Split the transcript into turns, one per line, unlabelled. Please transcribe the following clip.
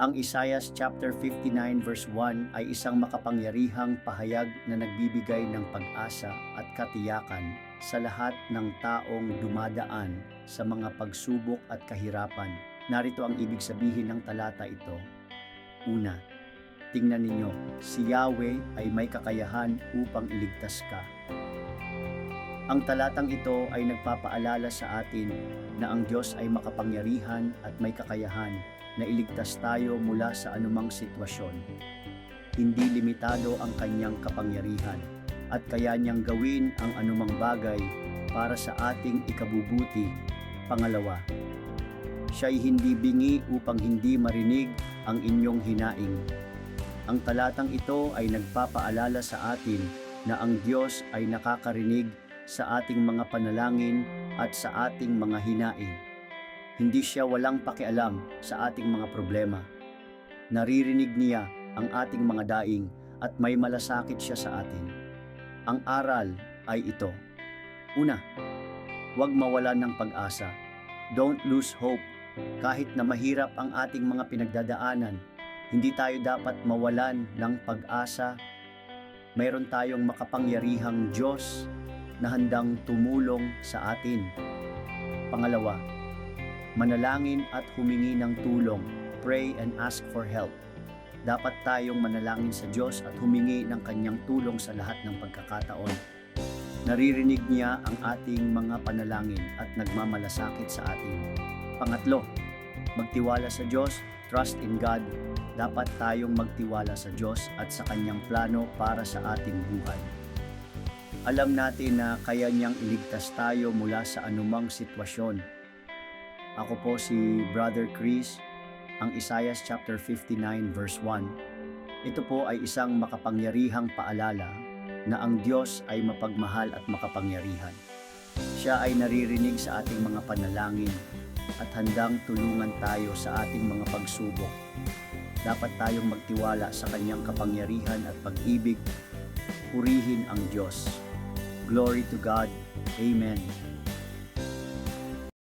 Ang Isaiah chapter 59 verse 1 ay isang makapangyarihang pahayag na nagbibigay ng pag-asa at katiyakan sa lahat ng taong dumadaan sa mga pagsubok at kahirapan. Narito ang ibig sabihin ng talata ito. Una, tingnan ninyo, si Yahweh ay may kakayahan upang iligtas ka. Ang talatang ito ay nagpapaalala sa atin na ang Diyos ay makapangyarihan at may kakayahan na iligtas tayo mula sa anumang sitwasyon. Hindi limitado ang kanyang kapangyarihan at kaya niyang gawin ang anumang bagay para sa ating ikabubuti. Pangalawa, siya'y hindi bingi upang hindi marinig ang inyong hinaing. Ang talatang ito ay nagpapaalala sa atin na ang Diyos ay nakakarinig sa ating mga panalangin at sa ating mga hinaing. Hindi siya walang pakialam sa ating mga problema. Naririnig niya ang ating mga daing at may malasakit siya sa atin. Ang aral ay ito. Una, huwag mawalan ng pag-asa. Don't lose hope. Kahit na mahirap ang ating mga pinagdadaanan, hindi tayo dapat mawalan ng pag-asa. Mayroon tayong makapangyarihang Diyos na handang tumulong sa atin. Pangalawa, manalangin at humingi ng tulong. Pray and ask for help. Dapat tayong manalangin sa Diyos at humingi ng kanyang tulong sa lahat ng pagkakataon. Naririnig niya ang ating mga panalangin at nagmamalasakit sa atin. Pangatlo, magtiwala sa Diyos, trust in God. Dapat tayong magtiwala sa Diyos at sa kanyang plano para sa ating buhay. Alam natin na kaya niyang iligtas tayo mula sa anumang sitwasyon. Ako po si Brother Chris, ang Isaiah chapter 59 verse 1. Ito po ay isang makapangyarihang paalala na ang Diyos ay mapagmahal at makapangyarihan. Siya ay naririnig sa ating mga panalangin at handang tulungan tayo sa ating mga pagsubok. Dapat tayong magtiwala sa kanyang kapangyarihan at pag-ibig. Purihin ang Diyos. Glory to God. Amen.